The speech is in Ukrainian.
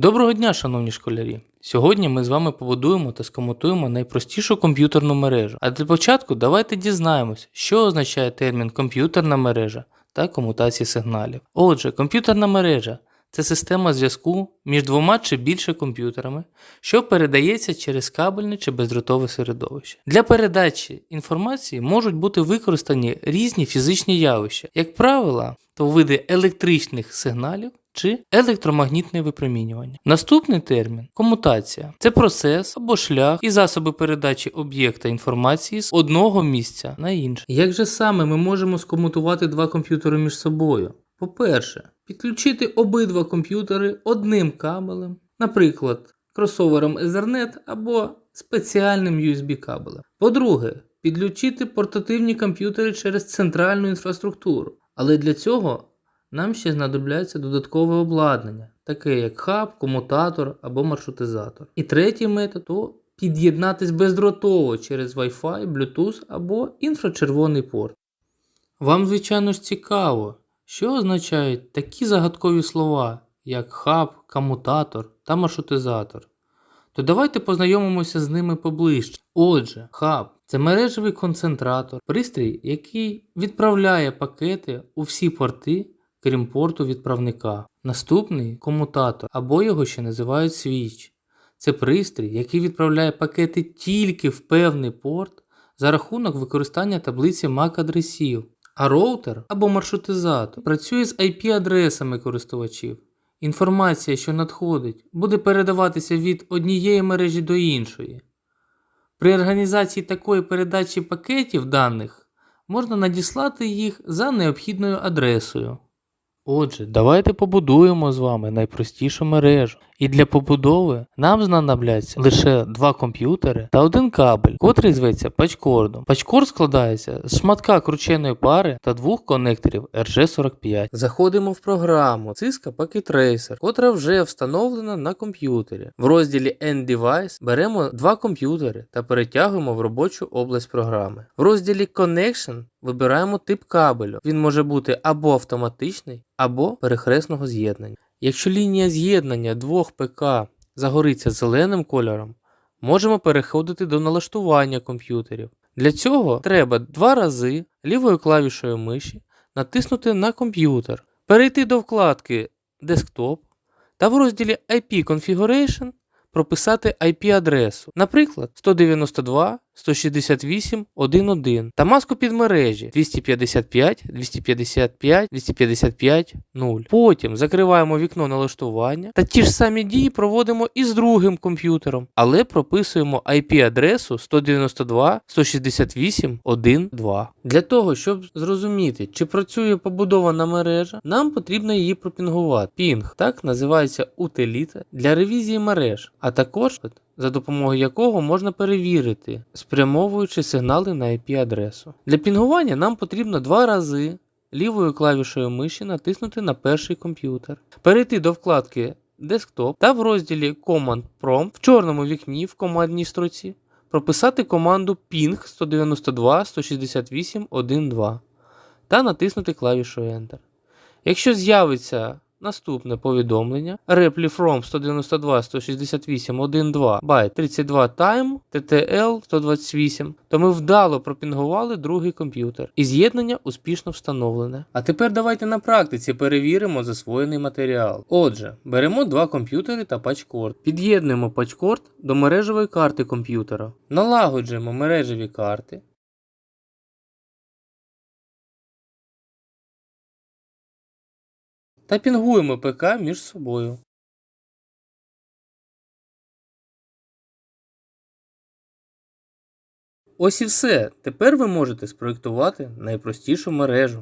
Доброго дня, шановні школярі! Сьогодні ми з вами побудуємо та скомутуємо найпростішу комп'ютерну мережу. А для початку давайте дізнаємось, що означає термін комп'ютерна мережа та комутації сигналів. Отже, комп'ютерна мережа це система зв'язку між двома чи більше комп'ютерами, що передається через кабельне чи бездротове середовище. Для передачі інформації можуть бути використані різні фізичні явища, як правило, то види електричних сигналів чи електромагнітне випромінювання. Наступний термін комутація це процес або шлях і засоби передачі об'єкта інформації з одного місця на інше. Як же саме ми можемо скомутувати два комп'ютери між собою? По-перше, підключити обидва комп'ютери одним кабелем, наприклад, кросовером Ethernet або спеціальним USB кабелем. По-друге, підключити портативні комп'ютери через центральну інфраструктуру. Але для цього нам ще знадобляться додаткове обладнання, таке як хаб, комутатор або маршрутизатор. І третій метод то під'єднатись бездротово через Wi-Fi, Bluetooth або інфрачервоний порт. Вам, звичайно ж, цікаво, що означають такі загадкові слова, як хаб, комутатор та маршрутизатор. То давайте познайомимося з ними поближче. Отже, хаб це мережевий концентратор, пристрій, який відправляє пакети у всі порти, крім порту відправника. Наступний комутатор, або його ще називають свіч. Це пристрій, який відправляє пакети тільки в певний порт за рахунок використання таблиці MAC-адресів. А роутер або маршрутизатор працює з IP-адресами користувачів. Інформація, що надходить, буде передаватися від однієї мережі до іншої. При організації такої передачі пакетів даних можна надіслати їх за необхідною адресою. Отже, давайте побудуємо з вами найпростішу мережу. І для побудови нам знадобляться лише два комп'ютери та один кабель, котрий зветься пачкордом. Пачкорд складається з шматка крученої пари та двох конекторів RG45. Заходимо в програму Cisco Packet Tracer, котра вже встановлена на комп'ютері. В розділі End Device беремо два комп'ютери та перетягуємо в робочу область програми. В розділі Connection вибираємо тип кабелю. Він може бути або автоматичний, або перехресного з'єднання. Якщо лінія з'єднання двох ПК загориться зеленим кольором, можемо переходити до налаштування комп'ютерів. Для цього треба два рази лівою клавішою миші натиснути на комп'ютер, перейти до вкладки Desktop та в розділі IP Configuration прописати IP-адресу, наприклад, 192.168.1.1 та маску підмережі 255, 255, 255, 0. Потім закриваємо вікно налаштування та ті ж самі дії проводимо і з другим комп'ютером, але прописуємо IP-адресу 192.168.1.2. Для того, щоб зрозуміти, чи працює побудована мережа, нам потрібно її пропінгувати. Пінг так називається утиліта для ревізії мереж, а також за допомогою якого можна перевірити, спрямовуючи сигнали на IP-адресу. Для пінгування нам потрібно два рази лівою клавішою миші натиснути на перший комп'ютер, перейти до вкладки Desktop та в розділі Command Prompt в чорному вікні в командній строці прописати команду ping 192.168.1.2 та натиснути клавішу Enter. Якщо з'явиться Наступне повідомлення. Repli from 192.168.1.2 byte 32 time TTL 128, то ми вдало пропінгували другий комп'ютер. І з'єднання успішно встановлене. А тепер давайте на практиці перевіримо засвоєний матеріал. Отже, беремо два комп'ютери та пачкорд. Під'єднуємо пачкорд до мережевої карти комп'ютера. Налагоджуємо мережеві карти. Та пінгуємо ПК між собою. Ось і все. Тепер ви можете спроєктувати найпростішу мережу.